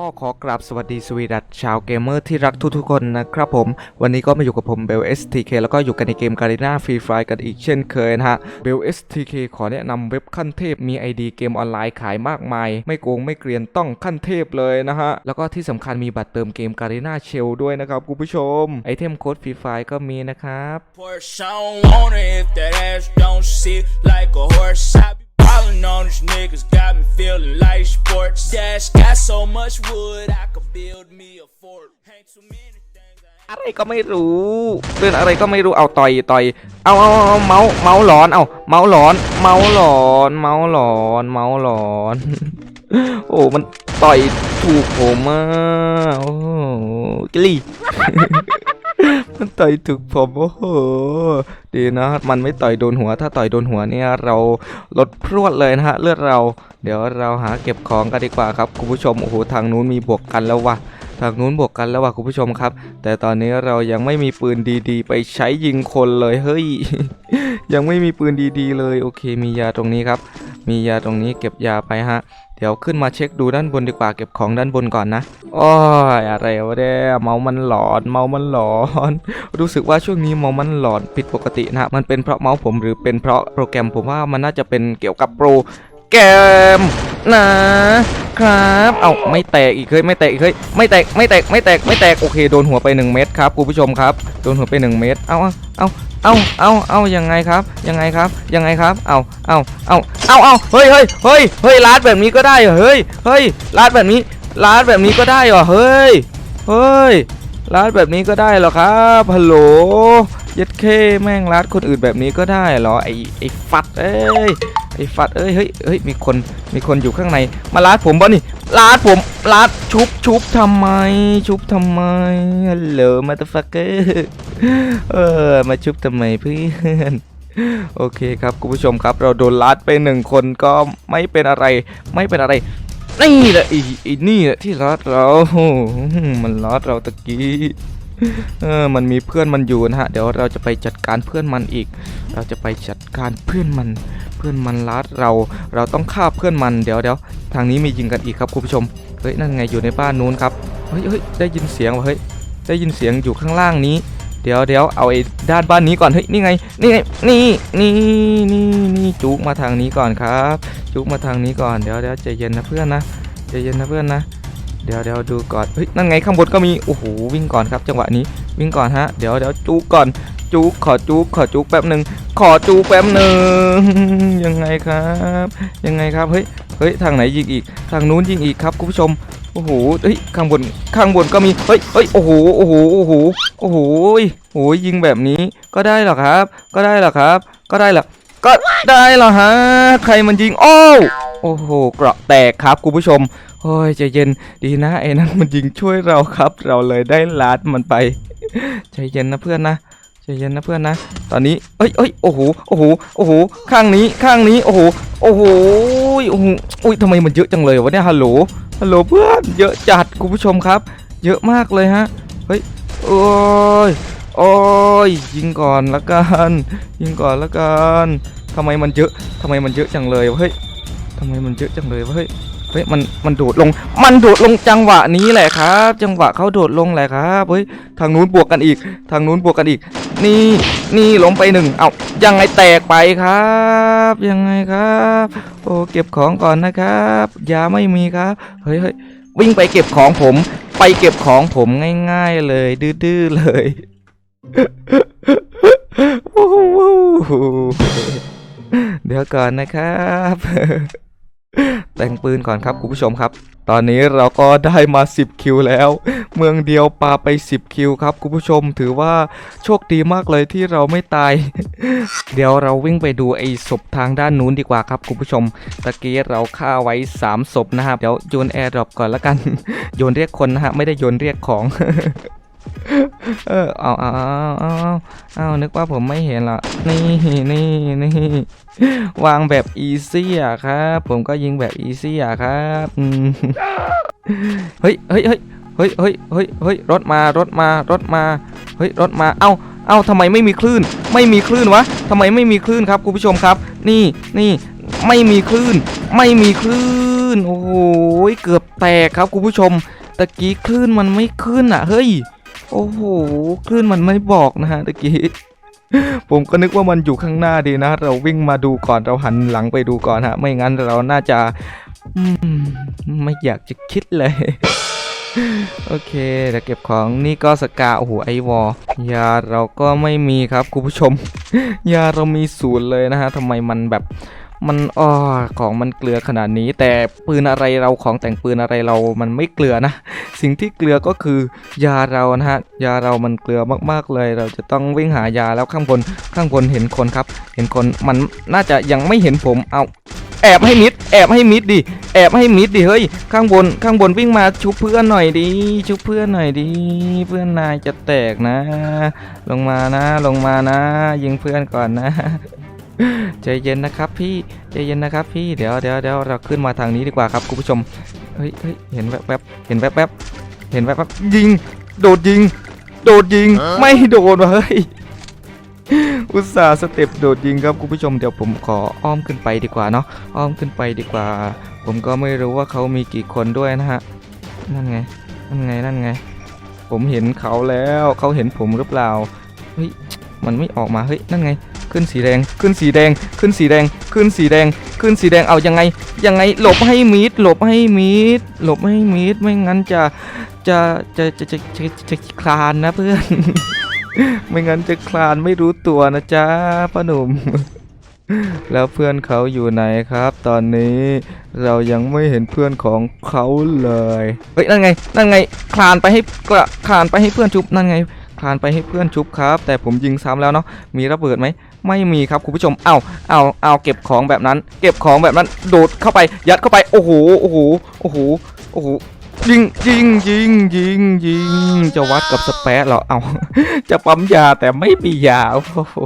ก็ขอกราบสวัสดีสวีดัตชาวเกมเมอร์ที่รักทุกๆคนนะครับผม วันนี้ก็มาอยู่กับผมเบล STK แล้วก็อยู่กันในเกมการีนาฟรีไฟกันอีกเช่นเคยนะฮะเบล STK ขอแนะนำเว็บขั้นเทพมี ID เกมออนไลน์ขายมากมาย ไม่โกงไม่เกรียนต้องขั้นเทพเลยนะฮะ แล้วก็ที่สำคัญมีบัตรเติมเกมการีนาเชลด้วยนะครับคุณผู้ชม ไอเทมโค้ดฟรีไฟก็มีนะครับ Rolling on these niggas got me feeling like sports. Dash got so much wood, I could build me a fort. Ain't too many. อะไรก็ไม่รู้เรื่องอะไรก็ไม่รู้เอาต่อยต่อยเอาเอาเอาเมาส์เมาส์หลอนเอาเมาส์หลอน เมาส์หลอน เมาส์หลอน เมาส์หลอน โอ้มันต่อยถูกผมอะโอ้กิลี่ มันต่อยถูกผมโอ้โหดีนะมันไม่ต่อยโดนหัว ถ้าต่อยโดนหัวเนี่ยเราลดพรวดเลยนะฮะเลือดเรา เดี๋ยวเราหาเก็บของกันดีกว่าครับคุณผู้ชมโอ้โหทางนู้นมีบวกกันแล้ววะทางนู้นบวกกันแล้วว่ะคุณผู้ชมครับ แต่ตอนนี้เรายังไม่มีปืนดีๆ ไปใช้ยิงคนเลยเฮ้ย ยังไม่มีปืนดีๆ เลย โอเค มียาตรงนี้ครับ มียาตรงนี้เก็บยาไปฮะ เดี๋ยวขึ้นมาเช็คดูด้านบนดีกว่าเก็บของด้านบนก่อนนะโอ้ยอะไรวะเนี่ยเมามันหลอน เมามันหลอน รู้สึกว่าช่วงนี้เมามันหลอนผิดปกตินะฮะมันเป็นเพราะเมาส์ผมหรือเป็นเพราะโปรแกรมผมว่ามันน่าจะเป็นเกี่ยวกับโปรแกรมนะครับเอาไม่แตกอีกเฮ้ยไม่แตกอีกเฮ้ยไม่แตกไม่แตกไม่แตกไม่แตกโอเคโดนหัวไป 1 เม็ดครับคุณผู้ชมครับโดนหัวไป 1 เม็ดเอาเอา เอาเอาเอาเอายังไงครับ ยังไงครับ ยังไงครับ เอาเอาเอาเอาเอาเฮ้ยเฮ้ยเฮ้ยเฮ้ยลาดแบบนี้ก็ได้เหรอเฮ้ยเฮ้ยลาดแบบนี้ลาดแบบนี้ก็ได้เหรอเฮ้ยเฮ้ยลาดแบบนี้ก็ได้เหรอครับฮัลโหลยัดเคแม่งลาดคนอื่นแบบนี้ก็ได้เหรอไอไอฟัดเอ้ยไอ้ฟัดเอ้ยเฮ้ยเฮ้ยมีคนมีคนอยู่ข้างในมาลาดผมบ่นี่ ลาดผมลาดชุบชุบทำไม ชุบทำไมฮัลโหลมาตฟักเกอร์เออมาชุบทำไมเพื่อนโอเคครับคุณผู้ชมครับ เราโดนลาดไปหนึ่งคนก็ไม่เป็นอะไร ไม่เป็นอะไร นี่แหละอีนี่แหละที่ลาดเรา มันลาดเราตะกี้ เออ มันมีเพื่อนมันอยู่นะฮะ เดี๋ยวเราจะไปจัดการเพื่อนมันอีก เราจะไปจัดการเพื่อนมัน เพื่อนมันลัดเรา เราต้องฆ่าเพื่อนมัน เดี๋ยวเดี๋ยวทางนี้มียิงกันอีกครับคุณผู้ชม เฮ้ย นั่นไงอยู่ในบ้านนู้นครับ เฮ้ยเฮ้ยได้ยินเสียงว่ะเฮ้ย ได้ยินเสียงอยู่ข้างล่างนี้ เดี๋ยวเดี๋ยวเอาไอ้ด้านบ้านนี้ก่อน เฮ้ย นี่ไง นี่ไง นี่ นี่ นี่นี่จุกมาทางนี้ก่อนครับ จุกมาทางนี้ก่อน เดี๋ยวเดี๋ยวใจเย็นนะเพื่อนนะ ใจเย็นนะเพื่อนนะ เดี๋ยวเดี๋ยวดูก่อนเฮ้ยนั่นไงข้างบนก็มีโอ้โหวิ่งก่อนครับ จังหวะนี้วิ่งก่อนฮะเดี๋ยวเดี๋ยวจุกก่อนจุกขอจุกขอจุกแป๊บหนึ่งขอจูแป๊บหนึ่งยังไงครับ ยังไงครับเฮ้ยเฮ้ยทางไหนยิงอีก ทางนู้นยิงอีกครับคุณผู้ชมโอ้โหเฮ้ยข้างบนข้างบนก็มีเฮ้ยเฮ้ยโอ้โหโอ้โหโอ้โหโอ้โหโอ้ยยิงแบบนี้ก็ได้หรอครับ ก็ได้หรอครับ ก็ได้หรอก็ได้หรอฮะใครมันยิงโอ้ โอ้โหเกราะแตกครับคุณผู้ชมโอ้ยใจเย็นดีนะไอ้นั่นมันยิงช่วยเราครับ เราเลยได้ลัดมันไปใจเย็นนะเพื่อนนะใจเย็นนะเพื่อนนะ ตอนนี้เอ้ยเอ้ยโอ้โหโอ้โหโอ้โหข้างนี้ข้างนี้โอ้โหโอ้โหโอ้โหอุ้ยทำไมมันเยอะจังเลยวะเนี่ยฮัลโหลฮัลโหลเพื่อนเยอะจัดคุณผู้ชมครับ เยอะมากเลยฮะเฮ้ยโอ้ยโอ้ยยิงก่อนละกันยิงก่อนละกันทำไมมันเยอะทำไมมันเยอะจังเลยวะเฮ้ย ทำไมมันเยอะจังเลยวะเฮ้ยเฮ้ยมันมันโดดลง มันโดดลงจังหวะนี้แหละครับ จังหวะเขาโดดลงแหละครับเฮ้ยทางนู้นบวกกันอีก ทางนู้นบวกกันอีก นี่นี่ล้มไปหนึ่งเอายังไงแตกไปครับ ยังไงครับ โอ้เก็บของก่อนนะครับยาไม่มีครับเฮ้ยเฮ้ยวิ่งไปเก็บของผม ไปเก็บของผมง่าย ๆ เลย ดื้อๆเลยโอ้โห เดี๋ยวก่อนนะครับ แต่งปืนก่อนครับคุณผู้ชมครับ ตอนนี้เราก็ได้มา 10 คิวแล้ว เมืองเดียวปาไป 10 คิวครับคุณผู้ชมถือว่าโชคดีมากเลยที่เราไม่ตาย เดี๋ยวเราวิ่งไปดูไอ้ศพทางด้านนู้นดีกว่าครับคุณผู้ชม ตะกี้เราฆ่าไว้ 3 ศพนะครับ เดี๋ยวโยนแอร์ดรอปก่อนละกัน โยนเรียกคนนะฮะไม่ได้โยนเรียกของ เออเอาเอาเอาเอาเอาเอานึกว่าผมไม่เห็นละนี่นี่นี่วางแบบอีซี่อะครับ ผมก็ยิงแบบอีซี่อะครับเฮ้ยเฮ้ยเฮ้ยเฮ้ยเฮ้ยเฮ้ยเฮ้ยรถมารถมารถมาเฮ้ยรถมาเอ้าเอ้าทำไมไม่มีคลื่น ไม่มีคลื่นวะทำไมไม่มีคลื่นครับคุณผู้ชมครับ นี่นี่ไม่มีคลื่น ไม่มีคลื่นนโอ้โหเกือบแตกครับคุณผู้ชมตะกี้คลื่นมันไม่ขึ้นอะเฮ้ย โอ้โหคลื่นมันไม่บอกนะฮะตะกี้ผมก็นึกว่ามันอยู่ข้างหน้าดีนะ เราวิ่งมาดูก่อนเราหันหลังไปดูก่อนฮะ ไม่งั้นเราน่าจะมไม่อยากจะคิดเลย โอเคเดี๋ยวเก็บของนี่ก็สกาโอ้โหไอวอยาเราก็ไม่มีครับคุณผู้ชม ยาเรามีศูนย์เลยนะฮะทำไมมันแบบ มันอ้อของมันเกลือขนาดนี้ แต่ปืนอะไรเราของแต่งปืนอะไรเรามันไม่เกลือนะ สิ่งที่เกลือก็คือยาเรานะฮะยาเรามันเกลือมากๆเลย เราจะต้องวิ่งหายาแล้วข้างบนข้างบนเห็นคนครับ เห็นคนมันน่าจะยังไม่เห็นผมเอาแอบให้มิดแอบให้มิดดิแอบให้มิดดิเฮ้ยข้างบนข้างบนวิ่งมาชุบเพื่อนหน่อยดิชุบเพื่อนหน่อยดิเพื่อนนายจะแตกนะ ลงมานะลงมานะ ยิงเพื่อนก่อนนะ ใจเย็นนะครับพี่ใจเย็นนะครับพี่เดี๋ยวเดี๋ยวเดี๋ยวเราขึ้นมาทางนี้ดีกว่าครับคุณผู้ชมเฮ้ยเฮ้ยเห็นแวบแวบเห็นแวบแวบเห็นแวบแวบยิง โดดยิง โดดยิงไม่โดนว่ะเฮ้ยอุตส่าห์สเต็ปโดดยิงครับคุณผู้ชมเดี๋ยวผมขออ้อมขึ้นไปดีกว่าเนาะอ้อมขึ้นไปดีกว่า ผมก็ไม่รู้ว่าเขามีกี่คนด้วยนะฮะนั่นไงนั่นไงนั่นไง ผมเห็นเขาแล้วเขาเห็นผมหรือเปล่าเฮ้ยมันไม่ออกมาเฮ้ยนั่นไง ขึ้นสีแดง ขึ้นสีแดง ขึ้นสีแดง ขึ้นสีแดง ขึ้นสีแดง เอายังไง ยังไง หลบให้มิด หลบให้มิด หลบให้มิด ไม่งั้นจะ จะ จะ จะ จะ จะจะคลานนะเพื่อน ไม่งั้นจะคลานไม่รู้ตัวนะจ๊ะพ่อหนุ่ม แล้วเพื่อนเขาอยู่ไหนครับ ตอนนี้เรายังไม่เห็นเพื่อนของเขาเลย เฮ้ย นั่นไง นั่นไง คลานไปให้กระคลานไปให้เพื่อนชุบ นั่นไงคลานไปให้เพื่อนชุบครับ แต่ผมยิงซ้ำแล้วเนาะมีระเบิดไหม ไม่มีครับคุณผู้ชม เอาเอาเอาเก็บของแบบนั้น เก็บของแบบนั้น โดดเข้าไป ยัดเข้าไป โอ้โห โอ้โห โอ้โห โอ้โห ยิงยิงยิงยิงยิง จะวัดกับสเปซเหรอ เอา จะปั๊มยาแต่ไม่มียา โอ้โห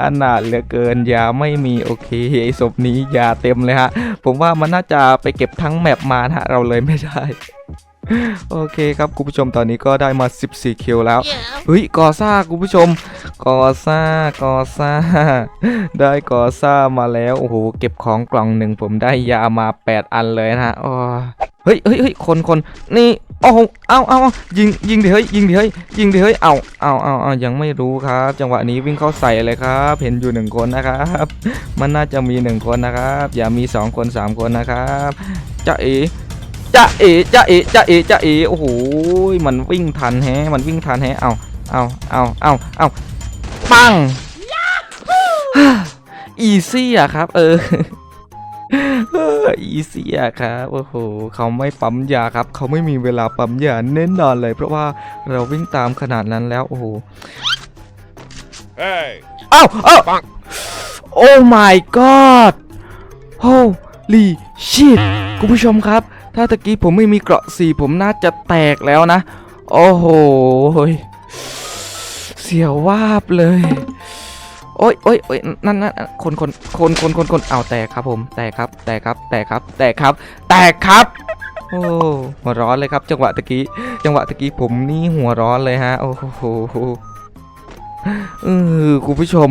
อนาถเหลือเกินยาไม่มีโอเคไอ้ศพนี้ยาเต็มเลยฮะ ผมว่ามันน่าจะไปเก็บทั้งแมปมานะฮะ เราเลยไม่ได้โอเคครับคุณผู้ชมตอนนี้ก็ได้มา 14 คิวแล้ว เฮ้ยกอซ่าคุณผู้ชม กอซ่ากอซ่า ได้กอซ่ามาแล้ว โอ้โห เก็บของกล่องหนึ่งผมได้ยามา 8 อันเลยนะฮะอ้อเฮ้ยเฮ้ยเฮ้ยคนคนนี่โอ้โหเอาเอายิงยิงดิเฮ้ยยิงดิเฮ้ยยิงดิเฮ้ยเอาเอาเอาเอายังไม่รู้ครับ จังหวะนี้วิ่งเข้าใส่เลยครับ เห็นอยู่หนึ่งคนนะครับ มันน่าจะมีหนึ่งคนนะครับ อย่ามีสองคนสามคนนะครับจะเอจะเอจะเอจะเอจะเอโอ้โหมันวิ่งทันแฮะมันวิ่งทันแฮะเอาเอาเอาเอาเอา ปังอีซี่อะครับ เอออีซี่อะครับโอ้โหเขาไม่ปั๊มยาครับ เขาไม่มีเวลาปั๊มยาแน่นอนเลย เพราะว่าเราวิ่งตามขนาดนั้นแล้วโอ้โห Hey. เอ้าเอ้าโอ้ my god holy shit คุณผู้ชมครับ ถ้าตะกี้ผมไม่มีเกราะสีผมน่าจะแตกแล้วนะ โอ้โหย เสียววาบเลย โอ้ยโอ้ยโอ้ยนั่นนั่นคนคนคนคนคนคนเอาแตกครับผม แตกครับ แตกครับ แตกครับ แตกครับ แตกครับ โอ้หัวร้อนเลยครับ จังหวะตะกี้ จังหวะตะกี้ผมนี่หัวร้อนเลยฮะ โอ้โหเออคุณผู้ชม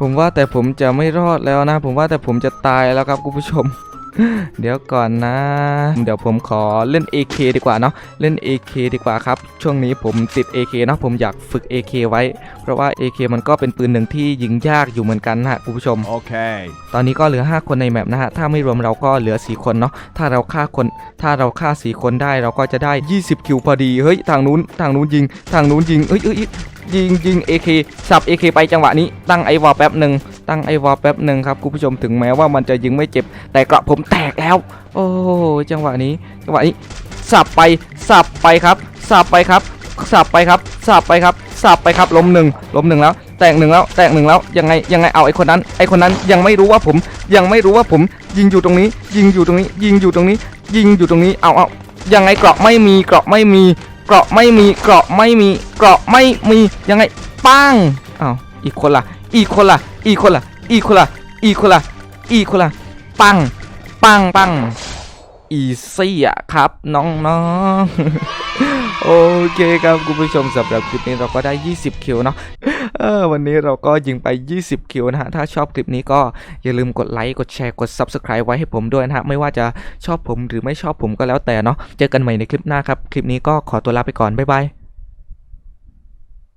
ผมว่าแต่ผมจะไม่รอดแล้วนะ ผมว่าแต่ผมจะตายแล้วครับคุณผู้ชม เดี๋ยวก่อนนะ เดี๋ยวผมขอเล่น AK ดีกว่าเนาะเล่น AK ดีกว่าครับ ช่วงนี้ผมติด AK เนาะผมอยากฝึก AK ไว้ เพราะว่า AK มันก็เป็นปืนหนึ่งที่ยิงยากอยู่เหมือนกันนะฮะคุณผู้ชม Okay. ตอนนี้ก็เหลือ 5 คนในแมปนะฮะถ้าไม่รวมเราก็เหลือ 4 คนเนาะถ้าเราฆ่าคนถ้าเราฆ่า 4 คนได้เราก็จะได้ 20 คิวพอดีเฮ้ยทางนู้นทางนู้นยิง ทางนู้นยิงเอ้ยเอ้ยเอ้ยยิงยิง AK สับ AK ไปจังหวะนี้ตั้งไอวอลแป๊บหนึ่ง ตั้งไอวอลแป๊บหนึ่งครับคุณผู้ชมถึงแม้ว่ามันจะยิงไม่เจ็บ แต่กระผมแตกแล้ว โอ้จังหวะนี้จังหวะนี้สับไปสับไปครับสับไปครับสับไปครับสับไปครับสับไปครับล้มหนึ่งล้มหนึ่งแล้ว แตกหนึ่งแล้ว แตกหนึ่งแล้วยังไงยังไงเอาไอคนนั้น ไอคนนั้นยังไม่รู้ว่าผม ยังไม่รู้ว่าผม ยิงอยู่ตรงนี้ ยิงอยู่ตรงนี้ ยิงอยู่ตรงนี้ ยิงอยู่ตรงนี้เอาเอายังไงเกราะไม่มีเกราะไม่มีเกราะไม่มีเกราะไม่มีเกราะไม่มียังไงปังอ้าวอีกคนละอีกคนละ อีกคนละอีกคนละอีกคนละอีกคนละปัง ปังปังอีซี่อะครับ น้องๆ โอเคครับคุณผู้ชมสำหรับคลิปนี้เราก็ได้ 20 คิวเนาะเออวันนี้เราก็ยิงไป 20 คิวนะฮะ ถ้าชอบคลิปนี้ก็อย่าลืมกดไลค์ กดแชร์ กด Subscribe ไว้ให้ผมด้วยนะฮะ ไม่ว่าจะชอบผมหรือไม่ชอบผมก็แล้วแต่เนาะ เจอกันใหม่ในคลิปหน้าครับ คลิปนี้ก็ขอตัวลาไปก่อน บ๊ายบาย